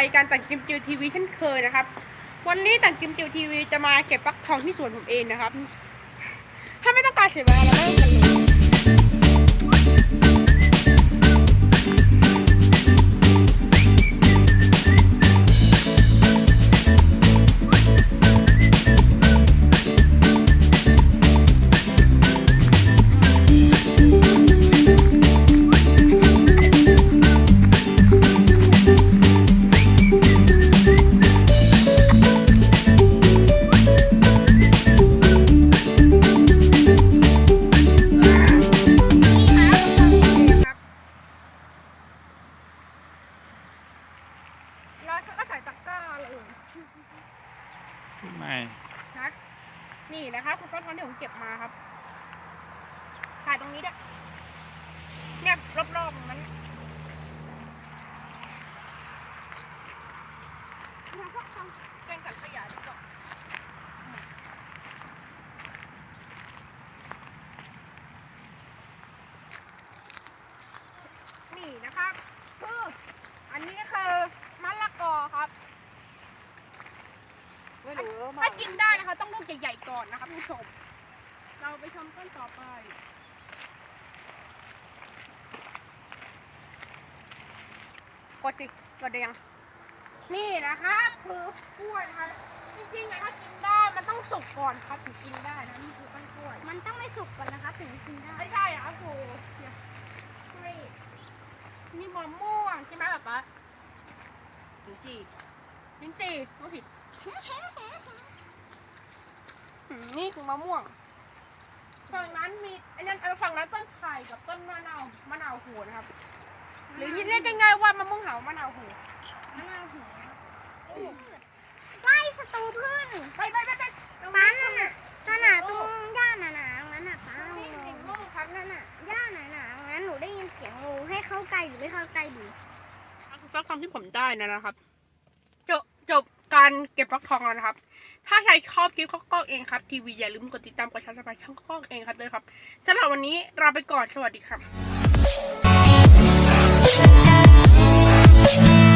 ายการต่างกิมจิวทีวีเช่นเคยนะครับ วันนี้ต่างกิมจิวทีวีจะมาเก็บปักทองที่สวนผมเองนะครับ ถ้าไม่ต้องการเสียเวลาเราเริ่มกันเลย ไม่นะนี่นะครับคือฟักทองที่ผมเก็บมาครับถ่ายตรงนี้ด้วยเนี่ยรอบๆมันมาฟักทองแกงจัดขยะดีกว่านี่นะครับคืออันนี้คือมะละกอครับ ถ้ากินได้นะคะ ต้องลูกใหญ่ๆก่อนนะคะผู้ชม เราไปชมต้นต่อไปกดสิกดได้ยัง นี่นะคะคือกล้วยนะคะจริงๆอะถ้ากินได้มันต้องสุกก่อนครับถึงกินได้นะนี่คือต้นกล้วย มันต้องไม่สุกก่อนนะคะถึงกินได้ ไม่ใช่อะครับครูเนี่ยนี่นี่มะม่วงใช่ไหมแบบว่าถึงจีลิ้นจี่ไม่ผิดอืม นี่คือมะม่วง ฝั่งนั้นมีไอ้นั่นเออฝั่งนั้นต้นไผ่กับต้นมะนาวมะนาวโหัวนะครับ หรือเรียกง่ายๆว่ามะม่วงหาวมะนาวโหัวมะนาวหัวไล่ศัตรูพืชไปไปไปไปตรงป้านี้นั่นน่ะนั่นน่ะตรงหญ้าหนาๆงั้นน่ะป้านี่สิงลูกครับนั่นน่ะหญ้าหนาๆงั้นหนูได้ยินเสียงงูให้เข้าใกล้หรือไม่เข้าใกล้ดีคือฟักทองที่ผมได้นะนะครับ จบจบ การเก็บฟักทองแล้วนะครับ ถ้าใครชอบคลิปข้อกล้องเองครับทีวีอย่าลืมกดติดตามกดซับสไครต์ช่องข้อกล้องเองครับเลยครับสำหรับวันนี้ลาไปก่อนสวัสดีครับ